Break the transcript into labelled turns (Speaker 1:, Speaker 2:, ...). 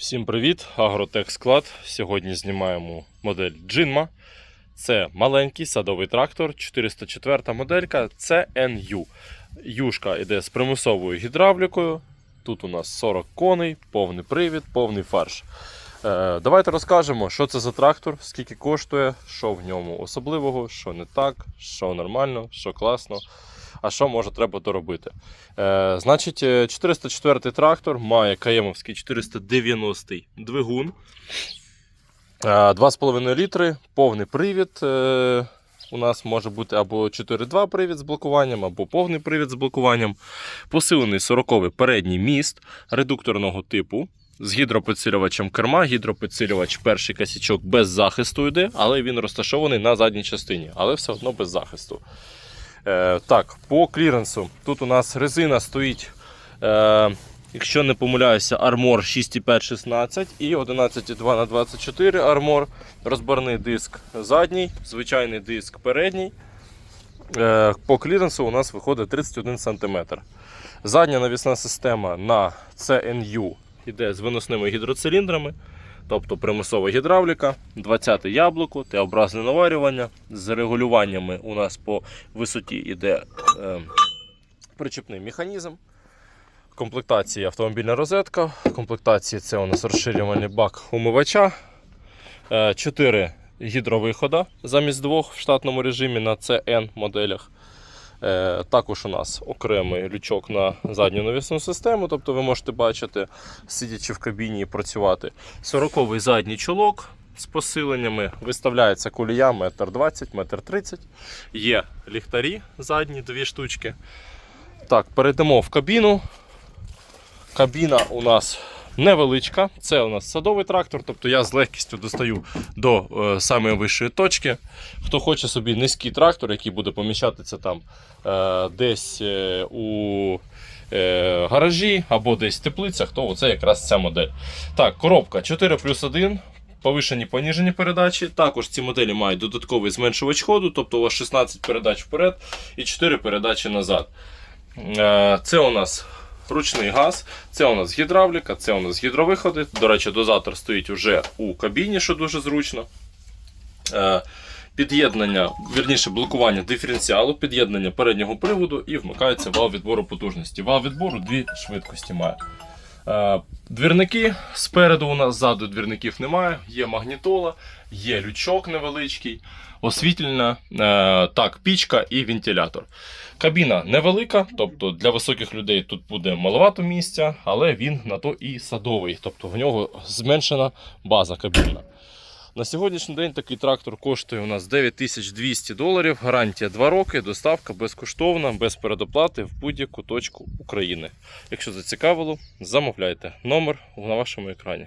Speaker 1: Всім привіт! Агротех склад. Сьогодні знімаємо модель Джинма. Це маленький садовий трактор, 404 моделька CNU. Юшка йде з примусовою гідравлікою. Тут у нас 40 коней, повний привід, повний фарш. Е, давайте розкажемо, що це за трактор, скільки коштує, що в ньому особливого, що не так, що нормально, що класно, а що може треба доробити. Е, значить, е, 404 трактор має Каємовський 490 двигун. Е, 2,5 літри, повний привід. е, У нас може бути або 4.2 привід з блокуванням, або повний привід з блокуванням. Посилений 40-й передній міст редукторного типу. З гідропідсилювачем керма, гідропідсилювач перший косячок без захисту йде, але він розташований на задній частині, але все одно без захисту. Е, так, по кліренсу. Тут у нас резина стоїть, е, якщо не помиляюся, армор 6,5-16 і 11,2 на 24 армор. Розборний диск задній, звичайний диск передній. Е, по кліренсу у нас виходить 31 см. Задня навісна система на CNU йде з виносними гідроциліндрами. Тобто примусова гідравліка, 20 яблуко, Т-образне наварювання. З регулюваннями у нас по висоті йде е, причепний механізм. Комплектація автомобільна розетка. В комплектації це у нас розширювальний бак умивача. 4 гідровихода замість двох в штатному режимі на CN моделях. Е, Також у нас окремий лючок на задню навісну систему, тобто ви можете бачити, сидячи в кабіні і працювати. 40-й задній чолок з посиленнями виставляється колія 1,20 м, 1,30 м. Є ліхтарі задні, дві штучки. Так, перейдемо в кабіну. Кабіна у нас невеличка. Це у нас садовий трактор, тобто я з легкістю достаю до е, самої вищої точки. Хто хоче собі низький трактор, який буде поміщатися там е, десь е, у е, гаражі або десь в теплицях, то це якраз ця модель. Так, коробка 4 плюс 1. Повишені поніжені передачі. Також ці моделі мають додатковий зменшувач ходу, тобто у вас 16 передач вперед і 4 передачі назад. Е, Це у нас ручний газ, це у нас гідравліка, це у нас гідровиходи. До речі, дозатор стоїть уже у кабіні, що дуже зручно. Е, Під'єднання, вірніше блокування диференціалу, під'єднання переднього приводу і вмикається вал відбору потужності. Вал відбору дві швидкості має. Е, Двірники спереду у нас ззаду двірників немає, є магнітола, є лючок невеличкий, освітлення, так, пічка і вентилятор. Кабіна невелика, тобто для високих людей тут буде маловато місця, але він на то і садовий, тобто в нього зменшена база кабіна. На сьогоднішній день такий трактор коштує у нас 9200 доларів, гарантія 2 роки, доставка безкоштовна, без передоплати в будь-яку точку України. Якщо зацікавило, замовляйте. Номер на вашому екрані.